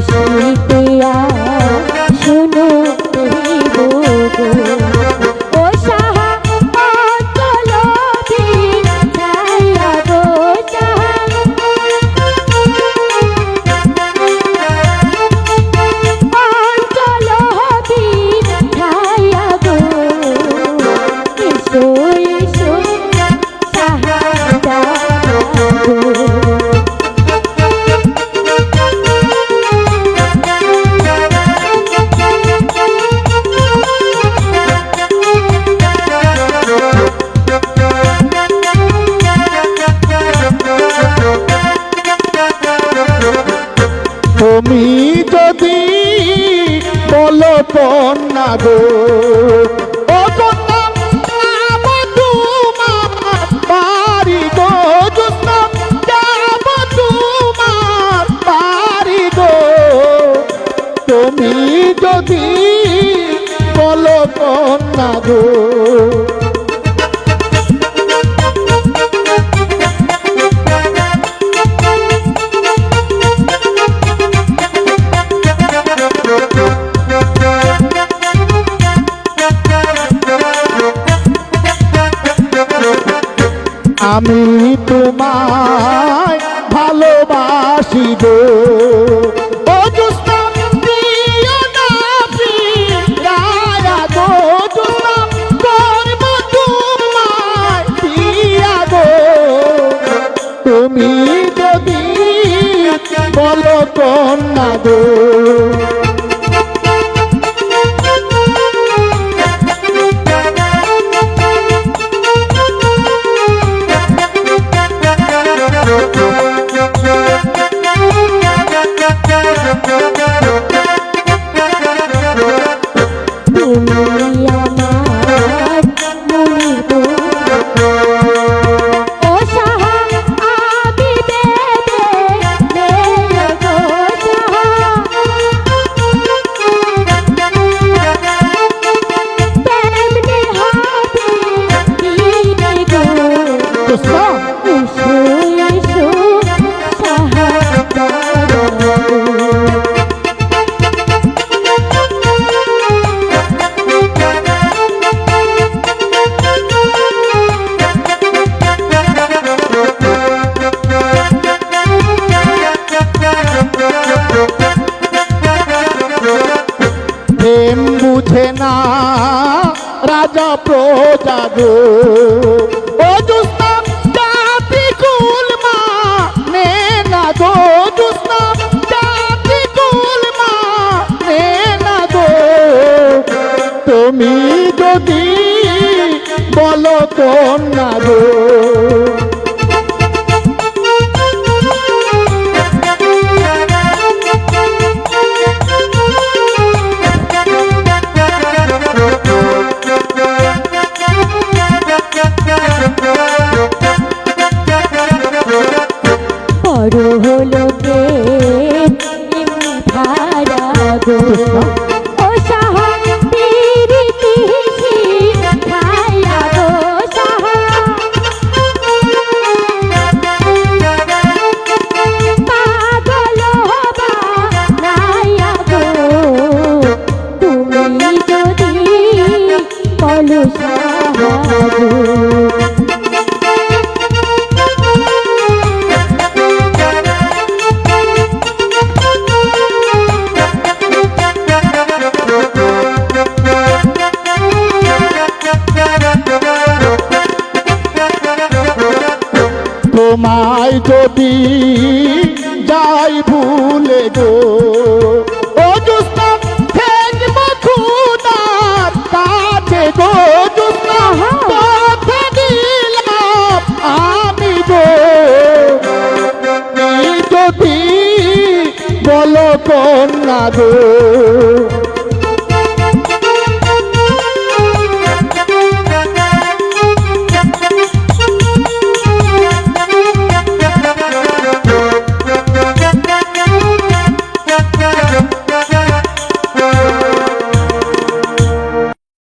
Soy কন্যা গো। ও কন্যা তোমার বাড়ি গো। যাব তোমার বাড়ি গো। তুমি যদি বলো কন্যা গো। আমি তোমায় ভালোবাসি গো তুমি যদি বলো কন্যা প্রজা গো ও জোৎস্না জাতি কুল মা, নে না দো জোৎস্না জাতি কুল নে না দো তুমি যদি বলো কোন না বড় তোমায় যদি যাই ভুলে গো বলো কন্যা